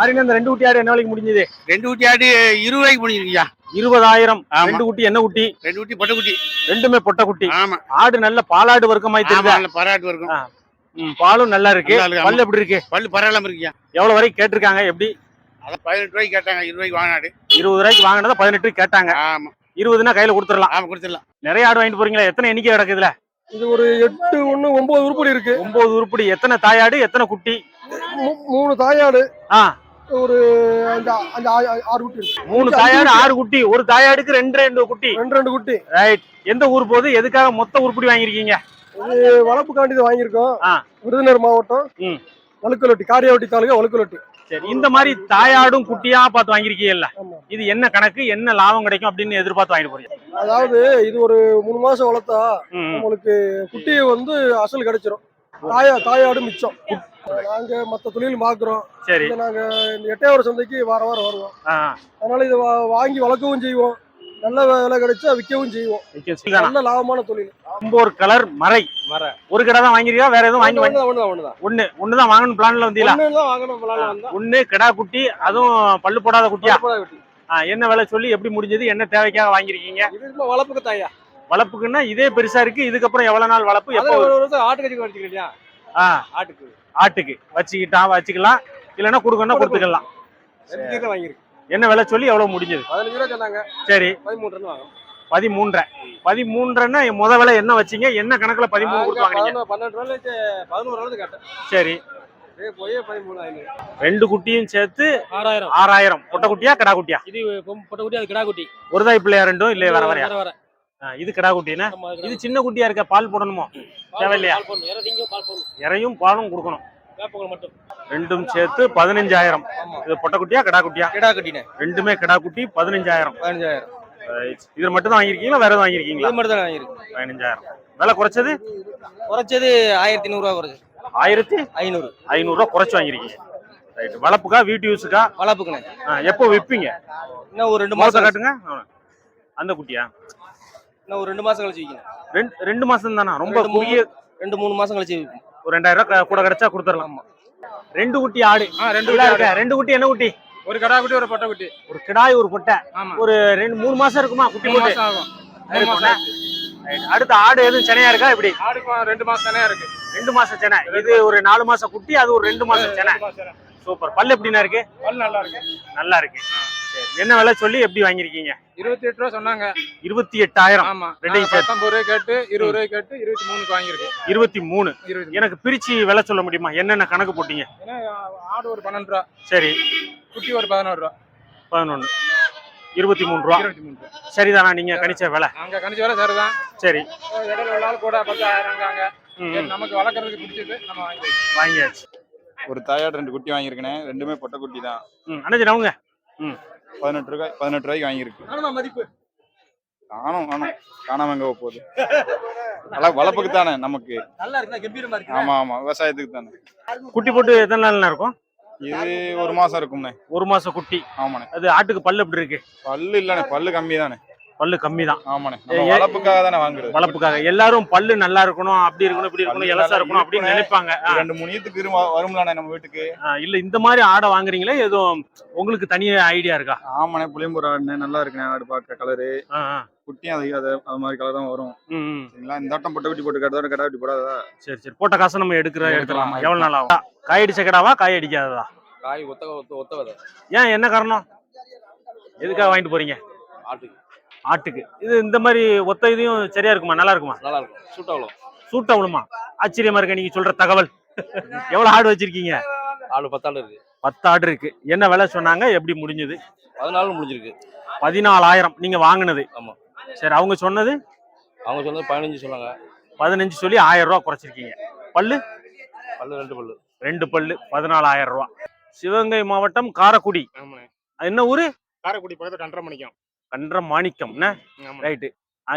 மாறின இந்த ரெண்டு குட்டி ஆடு என்ன விலைக்கு முடிஞ்சது? ரெண்டு குட்டி ஆடு இருபது ரூபாய்க்கு முடிஞ்சிருக்கியா இருபதாயிரம். ரெண்டு குட்டி என்ன குட்டி? ரெண்டு குட்டி பொட்டை குட்டி. ரெண்டுமே பொட்டை குட்டி. ஆமா. ஆடு நல்ல பாலாடு வர்க்கமாய் ஆமா தெரியுதா? நல்ல பாராட்டு இருக்கும் ஆ. ம், பாலும் நல்லா இருக்கு. பல்லு எப்படி இருக்கு? பல்லு பரவாயில்லாம இருக்கியா எவ்வளவு வரைக்கும் கேட்டிருக்காங்க எப்படி? அதான் பதினெட்டு ரூபாய்க்கு கேட்டாங்க இருபது ரூபாய்க்கு வாங்கினாடு இருபது ரூபாய்க்கு வாங்கினதை பதினெட்டு கேட்டாங்க. ஆமா. இருபதுனா கையில கொடுத்துடலாம். ஆமா கொடுத்துடலாம். நிறைய ஆடு வாங்கிட்டு போறீங்களா? எத்தனை எண்ணிக்கை கிடக்குதுல இது ஒரு எட்டு ஒண்ணு ஒன்பது உருப்படி இருக்கு. ஒன்பது உருப்படி. எத்தனை தாயாடு எத்தனை குட்டி? மூ- மூணு தாயாடு. ஆ. ஒரு அஞ்சு ஆ- ஆறு குட்டி இருக்கு. மூணு தாயாடு. ஆறு குட்டி. ஒரு தாயாடுக்கு ரெண்டு ரெண்டு குட்டி. ரெண்டு ரெண்டு குட்டி. ரைட் எந்த ஊர் போகுது? எதுக்காக மொத்த உருப்படி வாங்கியிருக்கீங்க? இது வளர்ப்புக்காண்டி இது வாங்கியிருக்கோம். விருதுநகர் மாவட்டம். வழுக்கலொட்டி காரியாவட்டி தாலுகா வழுக்கலொட்டி. சரி. இந்த மாதிரி தாயாடும் குட்டியா பார்த்து வாங்கியிருக்கீங்கல்ல? இது என்ன கணக்கு? என்ன லாபம் கிடைக்கும் அப்படின்னு எதிர்பார்த்து வாங்கிட்டு போறீங்க? அதாவது இது ஒரு மூணு மாசம் வளர்த்தா ம், நம்மளுக்கு குட்டி வந்து அசல் கிடைச்சிரும். தாயா தாயாடு மிச்சம். நாங்க மத்த தொழில் பாக்குறோம் சரி. இதை நாங்க இந்த எட்டையாவர சந்தைக்கு வார வாரம் வருவோம். அதனால இதை வா- வாங்கி வளர்க்கவும் செய்வோம். நல்ல விலை கிடைச்சா விற்கவும் செய்வோம்? நல்ல லாபமான தொழில். ஒன்பது கலர் மறை. மரை. ஒரு கடை தான் வாங்கிருக்கா வேற எதுவும் வாங்கி வாங்கி ஒண்ணுதான். ஒண்ணு ஒண்ணுதான் வாங்கணும் பிளான்ல வந்தீங்களா? வாங்கணும் பிளான்ல வந்தா. ஒண்ணு கிடா குட்டி அதுவும் பல்லு போடாத குட்டியா? என்ன விலை சொல்லி எப்படி முடிஞ்சது என்ன தேவைக்காக வாங்கிருக்கீங்க வளர்ப்புக்கு தாயா வளர்ப்புக்குன்னா இதே பெருசா இருக்கு. இதுக்கப்புறம் எவ்வளவு நாள் வளர்ப்பு? எப்போ ஒரு வருஷம் ஆட்டு கறி வச்சுக்கலாம் இல்லையா ஆ, ஆட்டுக்கு. ஆட்டுக்கு. வச்சுக்கிட்டா வச்சுக்கலாம். இல்லைன்னா கொடுக்கணும்னா கொடுத்துக்கலாம். என்ன விலை சொல்லி எவ்வளவு முடிஞ்சது? பதினஞ்சு ரூபா சொன்னாங்க. சரி. வாங்கணும் பதிமூன்றரை. பதிமூன்றரைன்னா முத விலை என்ன வச்சீங்க? என்ன கணக்குல பதிமூணு கொடுத்து பதினொன்று பன்னெண்டு பதினோரு சரி. ரெண்டு குட்டியும் சேர்த்து ஆறாயிரம். ஆறாயிரம். பொட்டை குட்டியா கிடா குட்டியா? இது பொட்டை குட்டி அது கிடா குட்டி. ஒரு தாய் பிள்ளையா ரெண்டும்? இல்லையா வேற வேற. இது கிடா குட்டினா? இது சின்ன குட்டியா இருக்க? பால் போடணுமோ? தேவையில்லையா? இறையும் பாலும் கொடுக்கணும். ரெண்டும் சேர்த்து பதினஞ்சாயிரம். இது பொட்டை குட்டியா கிடா குட்டியா? கிடா கட்டினேன் ரெண்டுமே கிடா குட்டி பதினஞ்சாயிரம். பதினஞ்சாயிரம். இது மட்டும் தான் வாங்கியிருக்கீங்களா? வேற எதுவும் வாங்கியிருக்கீங்களா? மட்டும் தான் வாங்கியிருக்கு பதினஞ்சாயிரம். விலை குறைச்சது? குறைச்சது ஆயிரத்தி நூறுரூவா குறைச்சது. ஆயிரத்தி ஐநூறு. ஐநூறுரூவா குறைச்சு வாங்கியிருக்கீங்க. ரைட் வளர்ப்புக்கா வீட்டு யூஸுக்கா வளர்ப்புக்குண்ணே. ஆ, எப்போ விற்பீங்க? இன்னும் ஒரு ரெண்டு மாசம் மாசம். காட்டுங்க. அந்த குட்டியா? ஒரு ரெண்டு மாசம் கழிச்சு விற்கணும் ரெண்டு ரெண்டு மாசம் தானா? ரொம்ப ரெண்டு, மூணு. குறுகிய ரெண்டு மூணு மாசம் கழிச்சு விற்கணும் ஒரு ரெண்டாயிரம் ரூபாய் கூட கிடைச்சா கொடுத்துடலாம். ரெண்டு குட்டி ஆடு. ரெண்டு நல்லா இருக்கா? ரெண்டு குட்டி என்ன குட்டி? ஒரு கடா குட்டி ஒரு பொட்டை குட்டி. ஒரு கிடாய் ஒரு பொட்டை. ஆமா. ஒரு ரெண்டு மூணு மாசம் இருக்குமா குட்டி மூணு போட்டு? மாசம் ஆகும். மூணு Right. அடுத்த ஆடு எதுவும் சென்னையா இருக்கா? இப்படி ஆடுக்கு ரெண்டு மாசம் தானே இருக்கு. ரெண்டு மாசம் சென்னை இது ஒரு நாலு மாசம் குட்டி அது ஒரு ரெண்டு மாசம் சென்னை ரெண்டு மாசம் தானே. சூப்பர். பல்லு எப்படின்னா இருக்கு? பல் நல்லா இருக்கு. நல்லா இருக்கு. என்ன விலை சொல்லி எப்படி வாங்கியிருக்கீங்க? இருபத்தி எட்டு ரூபா சொன்னாங்க. இருபத்தி எட்டாயிரம். ஆமா. ரெண்டையும் சேர்த்து. பத்தொன்பது ரூபாய் கேட்டு இருபது ரூபாய் கேட்டு இருபத்தி மூணுக்கு வாங்கியிருக்கு இருபத்தி மூணு. எனக்கு பிரிச்சு விலை சொல்ல முடியுமா? என்னென்ன கணக்கு போட்டீங்க? ஆடு ஒரு பன்னெண்டு ரூபா. சரி. குட்டி ஒரு பதினோரு ரூபா. பதினொன்னு. இருபத்தி மூணு ரூபா. இருபத்தி மூணு ரூபா. சரிதானா நீங்க கணிச்ச விலை? அங்க கணிச்சு வர சரிதான். சரி. இடையில கூட ம், சரி, ம். நமக்கு வளர்க்கறதுக்கு பிடிச்சது நம்ம வாங்கி வாங்கியாச்சு. ஒரு தாயாடு ரெண்டு குட்டி வாங்கியிருக்கேன். ரெண்டுமே பொட்டை குட்டி தான். ம் அண்ணாச்சி அவங்க பதினெட்டு ரூபாய் பதினெட்டு ரூபாய்க்கு வாங்கியிருக்கு. மதிப்பு. காணும் காணும் காணாம எங்க போக போகுது. நல்லா வளர்ப்புக்கு தானே நமக்கு. நல்லா இருக்குண்ணா கம்பீரமா இருக்கு ஆமா ஆமா. விவசாயத்துக்கு தானே. குட்டி போட்டு எத்தனை நாள்னா இருக்கும்? இது ஒரு மாசம் இருக்கும்ண்ணே. ஒரு மாசம் குட்டி. ஆமாண்ணே. அது ஆட்டுக்கு பல்லு எப்படி இருக்கு? பல்லு இல்லண்ணே. பல்லு கம்மி தானே பல்லு கம்மி தான் வளர்ப்புக்காக தானே வாங்குறது. வளர்ப்புக்காக. எல்லாரும் பல்லு நல்லா இருக்கணும் அப்படி இருக்கணும் இப்படி இருக்கணும் நல்லா இருக்கணும் அப்படின்னு. நினைப்பாங்க. ரெண்டு மூணு ஈத்துக்கு வரும்லண்ணே நம்ம வீட்டுக்கு. இல்ல இந்த மாதிரி ஆடை வாங்குறீங்களே எதுவும் உங்களுக்கு தனியா ஐடியா இருக்கா? ஆமாண்ணே புளியம்பூர் ஆடுனே நல்லா இருக்குண்ணே ஆடு பார்க்க கலரு. குட்டியும் அது அது அது மாதிரி கலர் தான் வரும். சரிங்களா? இந்த ஆட்டம் பொட்டை குட்டி போட்டு கடை கடை குட்டி போடாதா சரி சரி. போட்ட காசை நம்ம எடுக்கிற எடுக்கலாம். எவ்வளவு நாள் ஆகும்? காய் அடிச்ச கிடாவா காய் அடிக்காததா? காய் ஒத்த ஒத்த ஒத்த ஏன் என்ன காரணம்? எதுக்காக வாங்கிட்டு போறீங்க? ஆட்டுக்கு. ஆட்டுக்கு. இது இந்த மாதிரி ஒத்த இதையும் சரியா இருக்குமா? நல்லா இருக்குமா? நல்லா இருக்கும் சூட்டாவளோ சூட்டா விழுமா ஆச்சரியமா இருக்க நீங்க சொல்ற தகவல். எவ்வளவு ஆடு வச்சிருக்கீங்க? ஆடு பத்தாள் இருக்கு. பத்து ஆடு இருக்கு. என்ன விலை சொன்னாங்க? எப்படி முடிஞ்சது? பதினாலு முடிஞ்சிருக்கு. பதினாலாயிரம் நீங்க வாங்குனது. ஆமா. சரி அவங்க சொன்னது? அவங்க சொன்னது பதினஞ்சு சொன்னாங்க. பதினஞ்சு சொல்லி ஆயிரம் ரூபாய் குறைச்சிருக்கீங்க. பல்லு? பல்லு ரெண்டு பல்லு. ரெண்டு பல்லு பதினாலாயிரம் ரூபாய் சிவகங்கை மாவட்டம் காரக்குடி. என்ன ஊரு? காரைக்குடி பக்கத்துல கண்டரை மணிக்கும் கன்ற மாணிக்கம். என்ன? ரைட்டு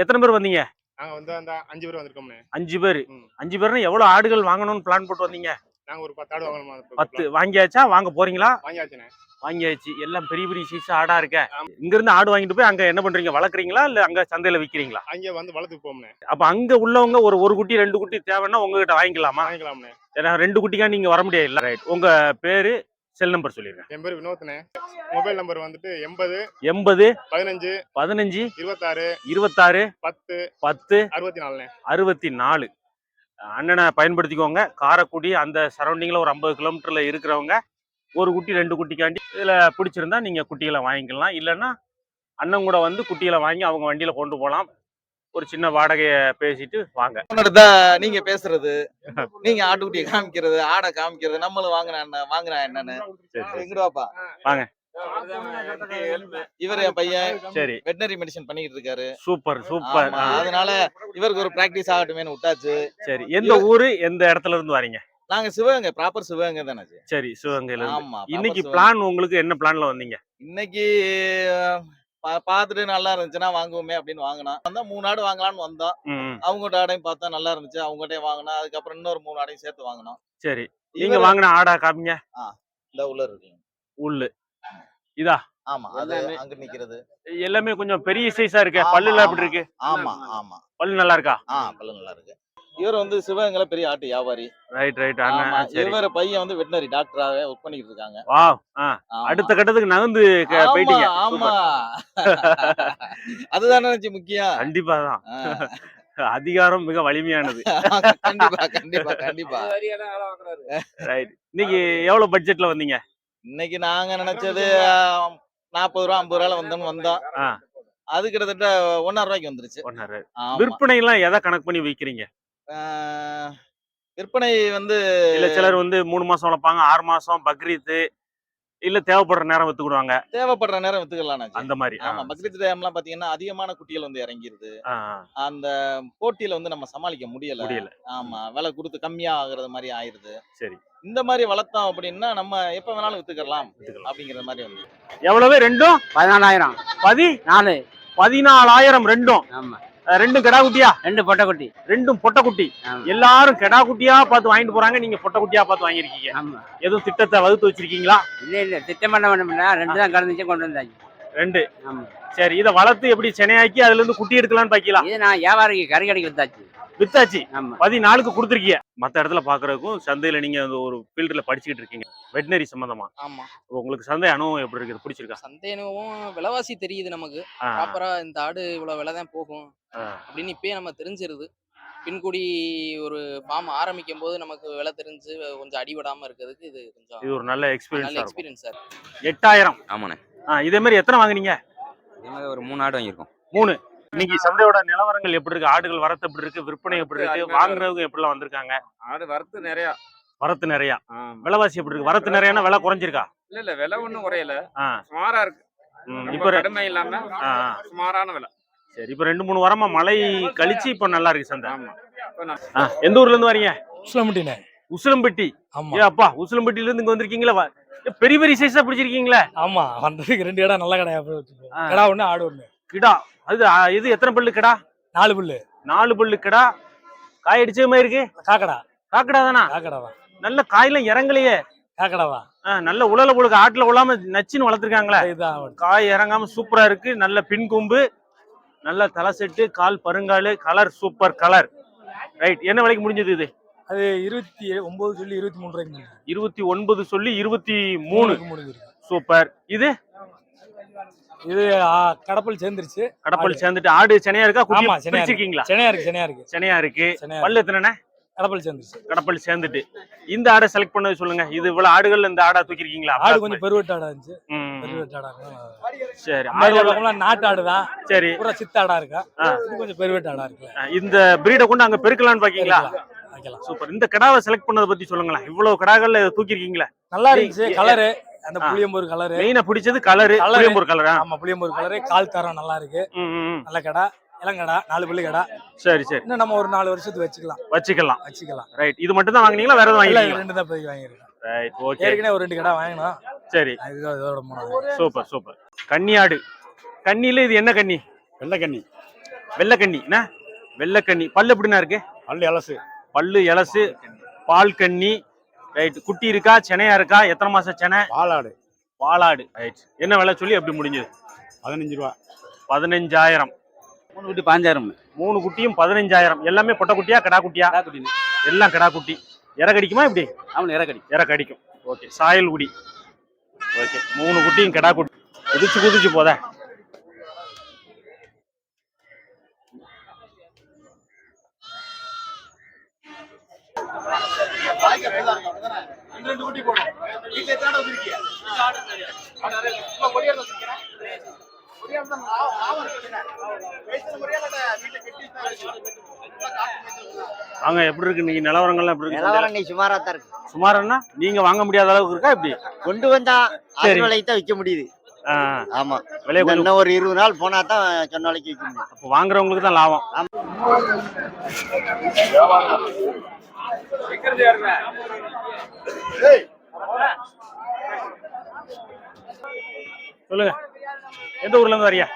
எத்தனை பேர் வந்தீங்க? நாங்க வந்து அந்த அஞ்சு பேர் வந்திருக்கோம்ண்ணே. அஞ்சு பேர். அஞ்சு பேர்னா எவ்வளவு ஆடுகள் வாங்கணும்னு பிளான் போட்டு வந்தீங்க? நாங்க ஒரு பத்து ஆடு வாங்கணுமா பத்து. வாங்கியாச்சா? வாங்க போறீங்களா? வாங்கியாச்சுண்ணே. வாங்கியாச்சு. எல்லாம் பெரிய பெரிய சீசா ஆடா இருக்க. இங்க இருந்து ஆடு வாங்கிட்டு போய் அங்க என்ன பண்றீங்க? வளர்க்குறீங்களா? இல்ல அங்க சந்தையில விக்கிறீங்களா? அங்கே வந்து வளர்த்துக்கு போம்ண்ணே அப்ப அங்க உள்ளவங்க ஒரு ஒரு குட்டி ரெண்டு குட்டி தேவைன்னா உங்ககிட்ட வாங்கிக்கலாமா? வாங்கிக்கலாம்ண்ணே. ஏன்னா ரெண்டு குட்டிக்கா நீங்க வர முடியாது. இல்ல ரைட் உங்க பேரு? செல் நம்பர் சொல்லிருங்க என் பேர் வினோத்னே. மொபைல் நம்பர் வந்துட்டு எண்பது எண்பது பதினஞ்சு பதினஞ்சு இருபத்தாறு இருபத்தாறு பத்து பத்து அறுபத்தி நாலுண்ணே அறுபத்தி நாலு அண்ணனை பயன்படுத்திக்கோங்க. காரைக்குடி அந்த சரௌண்டிங்கில் ஒரு ஐம்பது கிலோமீட்டரில் இருக்கிறவங்க ஒரு குட்டி ரெண்டு குட்டிக்காண்டி இதில் பிடிச்சிருந்தா நீங்கள் குட்டிகளை வாங்கிக்கலாம். இல்லைன்னா அண்ணன் கூட வந்து குட்டிகளை வாங்கி அவங்க வண்டியில் கொண்டு போகலாம். ஒரு சின்ன வாடகையை பேசிட்டு வாங்க. தான் நீங்க பேசுறது. நீங்க ஆட்டுக்குட்டியை காமிக்கிறது ஆடை காமிக்கிறது நம்மளும் வாங்கினா வாங்குனா என்னன்னு. சரி சரி. எங்கிட்டு வாப்பா வாங்க. இவர் என் பையன். சரி. வெட்டினரி மெடிசன் பண்ணிட்டு இருக்காரு. Super super. அதனால இவருக்கு ஒரு பிராக்டிஸ் ஆகட்டுமேனு விட்டாச்சு. சரி எந்த ஊரு எந்த இடத்துல இருந்து வரீங்க? நாங்க சிவகங்கை ப்ராப்பர் சிவகங்கை தானே சரி சிவகங்கையில ஆமா இன்னைக்கு. பிளான் உங்களுக்கு என்ன பிளான்ல வந்தீங்க? இன்னைக்கு பார்த்துட்டு நல்லா இருந்துச்சுன்னா வாங்குவோமே அப்படின்னு வாங்கினோம் வந்தா மூணு ஆடு வாங்கலாம்னு வந்தோம் அவங்ககிட்ட ஆடையும் பார்த்தா நல்லா இருந்துச்சு அவங்ககிட்டயும் வாங்கினோம் அதுக்கப்புறம் இன்னொரு மூணு ஆடையும் சேர்த்து வாங்கினோம் சரி. நீங்க வாங்கின ஆடா காமிங்க. இந்த உள்ள இருக்கு. உள்ளு. இதா? ஆமா அது அங்க நிக்கிறது. எல்லாமே கொஞ்சம் பெரிய சைஸா இருக்கு. பல்லுல ஆமா. எப்படி இருக்கு? ஆமா ஆமா. பல்லு நல்லா இருக்கா? ஆ பல்லு நல்லா இருக்கு. இவர் வந்து சிவகங்கையில பெரிய ஆட்டு வியாபாரி. ரைட் ரைட் ஆமா இவர் பையன் வந்து வெட்டினரி டாக்டராகவே ஒர்க் பண்ணிட்டு இருக்காங்க. வா ஆ ஆமா. அடுத்த கட்டத்துக்கு நகர்ந்து போயிட்டீங்க. ஆமா. அதுதான் நினைச்சு முக்கியம். கண்டிப்பா தான். அதிகாரம் மிக வலிமையானது. கண்டிப்பா கண்டிப்பா கண்டிப்பா. ரைட் இன்னைக்கு எவ்வளவு பட்ஜெட்ல வந்தீங்க? இன்னைக்கு நாங்க நினைச்சது நாற்பது ரூபா ஐம்பது ரூபால வந்தோம்னு வந்தோம். அது கிட்டத்தட்ட ஒன்னாயிரம் ரூபாய்க்கு வந்துருச்சு. விற்பனை எல்லாம் எதை கணக்கு பண்ணி விக்கிறீங்க? விற்பனை வந்து இல்ல சிலர் வந்து மூணு மாசம் வளர்ப்பாங்க ஆறு மாசம் பக்ரீத்து இல்ல தேவைப்படுற நேரம் வித்துக்கிடுவாங்க. தேவைப்படுற நேரம் வித்துக்கலாம் அந்த மாதிரி ஆமா பக்ரீத் டைம்லாம் பாத்தீங்கன்னா அதிகமான குட்டிகள் வந்து இறங்கிருது. அந்த போட்டியில வந்து நம்ம சமாளிக்க முடியல. முடியல. ஆமா விலை கொடுத்து கம்மியா ஆகுறது மாதிரி ஆயிருது. சரி. இந்த மாதிரி வளர்த்தோம் அப்படின்னா நம்ம எப்ப வேணாலும் வித்துக்கலாம் வித்துக்கலாம். அப்படிங்கிற மாதிரி வந்து. எவ்வளவு? ரெண்டும்? பதினாலாயிரம். பதி நாலு. பதினாலாயிரம் ரெண்டும். ஆமா. ரெண்டும் கெடா குட்டியா ரெண்டு பொட்டைக்குட்டி. ரெண்டும் பொட்டை குட்டி ஆமா. எல்லாரும் கெடா குட்டியா பார்த்து வாங்கிட்டு போறாங்க. நீங்க பொட்டை குட்டியா பார்த்து வாங்கிருக்கீங்க எதுவும் திட்டத்தை வகுத்து வச்சிருக்கீங்களா? இல்ல இல்ல. திட்டம் பண்ண வேணும்ல ரெண்டு தான் கலந்துச்சு கொண்டு வந்தாச்சு. ரெண்டு. சரி இதை வளர்த்து எப்படி சென்னையாக்கி அதுல இருந்து குட்டி எடுக்கலாம்னு பாக்கலாம் இது நான் வியாபாரிக்கு கறி கடைக்கு வித்தாச்சு. வித்தாச்சு. பதினாலுக்கு கொடுத்துருக்கீங்க மத்த இடத்துல பாக்குறதுக்கும் சந்தையில நீங்க அந்த ஒரு ஃபீல்டுல படிச்சுக்கிட்டு இருக்கீங்க. வெட்டினரி சம்பந்தமா. ஆமா. உங்களுக்கு சந்தை அனுபவம் எப்படி இருக்குது? பிடிச்சிருக்கா? சந்தை அனுபவம் விலைவாசி தெரியுது நமக்கு. ப்ராப்பரா இந்த ஆடு இவ்வளவு விலை தான் போகும். அப்படின்னு இப்பயே நம்ம தெரிஞ்சிருது. பின்கூடி ஒரு ஃபார்ம் ஆரம்பிக்கும் போது நமக்கு விலை தெரிஞ்சு கொஞ்சம் அடிபடாம இருக்கிறதுக்கு இது கொஞ்சம் இது ஒரு நல்ல நல்ல எக்ஸ்பீரியன்ஸ் இருக்கும். எக்ஸ்பீரியன்ஸ் சார் எட்டாயிரம். ஆமாண்ணே. இதே மாதிரி எத்தனை வாங்குனீங்க? இதே மாதிரி ஒரு மூணு ஆடு வாங்கியிருக்கோம். மூணு. இன்னைக்கு சந்தையோட நிலவரங்கள் எப்படி இருக்கு? ஆடுகள் வரத்து எப்படி இருக்கு? விற்பனை எப்படி இருக்கு? வாங்குறவங்க எப்படி எல்லாம் வந்திருக்காங்க? ஆடு வரத்து நிறையா. வரத்து நிறையா. விலைவாசி எப்படி இருக்கு? வரத்து நிறையானா விலை குறைஞ்சிருக்கா? இல்ல இல்ல விலை ஒன்றும் குறையல. சுமாரா இருக்கு. இப்ப கடுமை இல்லாம. சுமாரான விலை. சரி இப்ப ரெண்டு மூணு வாரமா மழை கழிச்சு இப்ப நல்லா இருக்கு சந்தை. எந்த ஊர்ல இருந்து வரீங்க? உசிலம்பட்டினே உசிலம்பட்டி. ஆமா. ஏ அப்பா உசிலம்பட்டியில இருந்து இங்க வந்திருக்கீங்களா? பெரிய பெரிய சைஸா பிடிச்சிருக்கீங்களே? ஆமா வந்ததுக்கு ரெண்டு கடை நல்ல கடையா. கடா ஒண்ணு ஆடு ஒண்ணு. கிடா. அது இது எத்தனை பல்லு கிடா நாலு புல்லு. நாலு பல்லு கிடா காய் அடிச்ச மாதிரி இருக்கு. காக்கடா. காக்கடா தானா காக்கடா தான் நல்ல காயெல்லாம் இறங்கலையே. காக்கடா தான் ஆ, நல்ல உலல புழுக்கு ஆட்டுல உழாம நச்சுன்னு வளர்த்துருக்காங்களே. காய் இறங்காம சூப்பரா இருக்கு. நல்ல பின் கொம்பு. நல்ல தலை செட்டு கால் பருங்காலு கலர் சூப்பர் கலர் ரைட் என்ன விலைக்கு முடிஞ்சது இது? அது இருபத்தி ஒன்பது சொல்லி இருபத்தி மூணு ரூபாய்க்கு. இருபத்தி ஒன்பது சொல்லி இருபத்தி மூணு. சூப்பர் இது? இது கடப்பல் சேர்ந்துருச்சு. கடப்பல் சேர்ந்துட்டு ஆடு சென்னையா இருக்கா? ஆமா, செனையா இருக்கு. பிரிச்சிருக்கீங்களா சென்னையா இருக்கு சென்னையா இருக்கு. சென்னையா இருக்கு. சென்னையா பல்லு எத்தனை கடப்பல் சேர்ந்துருச்சு. கடப்பல் சேர்ந்துட்டு. இந்த ஆடை செலக்ட் பண்ணது சொல்லுங்க. இது இவ்வளவு ஆடுகள் இந்த ஆடா தூக்கிருக்கீங்களா? ஆடு கொஞ்சம் பெருவெட்டு ஆடா இருந்துச்சு. பெருவெட்டு ஆடா இருக்கு சரி. ஆடு நாட்டு ஆடு தான் சரி. பூரா சித்த ஆடா இருக்கா. கொஞ்சம் பெருவெட்டு ஆடா இருக்குல்ல. அஹ் இந்த பிரீடை கொண்டு அங்க பெருக்கலாம்னு பாக்கீங்களா? வைக்கலாம் சூப்பர். இந்த கடாவை செலக்ட் பண்ணதை பத்தி சொல்லுங்களேன். இவ்வளவு கடாக்கள்ல தூக்கிருக்கீங்களா நல்லா இருந்துச்சு. கலரு அந்த. புளியம்பூர் கலரு மெயினா பிடிச்சது கலரு. புளியம்பூர் கலரா ஆமா புளியம்பூர் கலரு கால் தரம் நல்லா இருக்கு. நல்ல கடை. இளங்கடா நாலு பள்ளி கடை. சரி சரி. இன்னும் நம்ம ஒரு நாலு வருஷத்துக்கு வச்சுக்கலாம். வச்சுக்கலாம். வச்சுக்கலாம். ரைட் இது மட்டும் தான் வாங்குனீங்களா? வேற எதுவும் ரெண்டு தான் இப்போதைக்கு வாங்கியிருக்கேன். ரைட் ஓகே ஏற்கனவே ஒரு ரெண்டு கடை வாங்கினோம். சரி. இதுதான் இதோட சூப்பர் சூப்பர். கன்னியாடு. கன்னியில இது என்ன கன்னி? வெள்ளைக்கண்ணி வெள்ளை கன்னி. என்ன? வெள்ளை கன்னி. பல்லு எப்படிண்ணா இருக்கு? அல்லு எலசு பல்லு எலசு பால் கன்னி ரைட் குட்டி இருக்கா செனையா இருக்கா எத்தனை மாசம் செனை? பாலாடு பாலாடு ரைட் என்ன விலை சொல்லி எப்படி முடிஞ்சது? பதினஞ்சு ரூபா. பதினஞ்சாயிரம். மூணு குட்டி பாஞ்சாயிரம். மூணு குட்டியும் பதினஞ்சாயிரம். எல்லாமே பொட்டை குட்டியா கடா குட்டியா? எல்லாம் கடா குட்டி. இற கடிக்குமா இப்படி அவனு இறக்கடி இற கடிக்கும். ஓகே சாயல் குடி ஓகே மூணு குட்டியும் கிடா குட்டி. குதிச்சு குதிச்சு போத. வாங்க எப்படி இருக்கு நீங்க நிலவரங்கள்லாம் எப்படி இருக்கு சந்தையில? நீ சுமாரா தான் இருக்கு. சுமாரன்னா நீங்க வாங்க முடியாத அளவுக்கு இருக்கா இப்படி கொண்டு வந்தா சரி. விலைக்கு தான் விற்க முடியுது. ஆமா. கொஞ்சம் இன்னும் ஒரு இருபது நாள் போனா தான் சொன்ன விலைக்கு விற்க முடியும். அப்ப வாங்குறவங்களுக்கு தான் லாபம். சொல்லுங்க. எந்த ஊர்ல இருந்து வரியா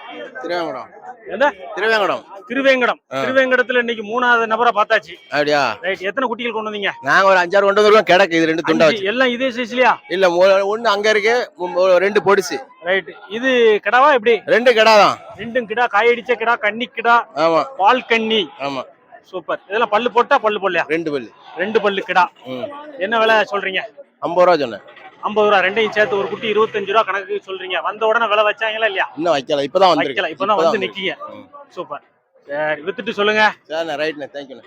திருவேங்கடம். எந்த? திருவேங்கடம். திருவேங்கடம். திருவேங்கடத்துல இன்னைக்கு மூணாவது நபரை பார்த்தாச்சு. அப்படியா? ரைட். எத்தனை குட்டிகள் கொண்டு வந்தீங்க? நாங்க ஒரு அஞ்சாறு கொண்டு வந்துருக்கோம். கிடக்கு. இது ரெண்டு துண்டா எல்லாம் இதே சைஸ்லயா இல்ல ஒன்னு அங்க இருக்கு. ரெண்டு பொடிச்சு ரைட் இது கிடாவா எப்படி? ரெண்டு கிடாதான். ரெண்டும் கிடா. காயடிச்ச கிடா கன்னி கிடா ஆமா. பால் கன்னி. ஆமா. சூப்பர். இதெல்லாம் பல்லு போட்டா பல்லு போடலையா? ரெண்டு பல்லு. ரெண்டு பல்லு கிடா. என்ன விலை சொல்றீங்க? ஐம்பது ரூபா சொன்னேன். ஐம்பது ரூபா ரெண்டையும் சேர்த்து ஒரு குட்டி இருபத்தஞ்சு ரூபா கணக்கு சொல்றீங்க. வந்த உடனே விலை வச்சாங்களா இல்லையா? இன்னும் வைக்கல. இப்பதான் வைக்கல. இப்பதான் வந்து நிக்கீங்க. சூப்பர். சரி வித்துட்டு சொல்லுங்க. சரி ரைட்ண்ணே. தேங்க்யூண்ணே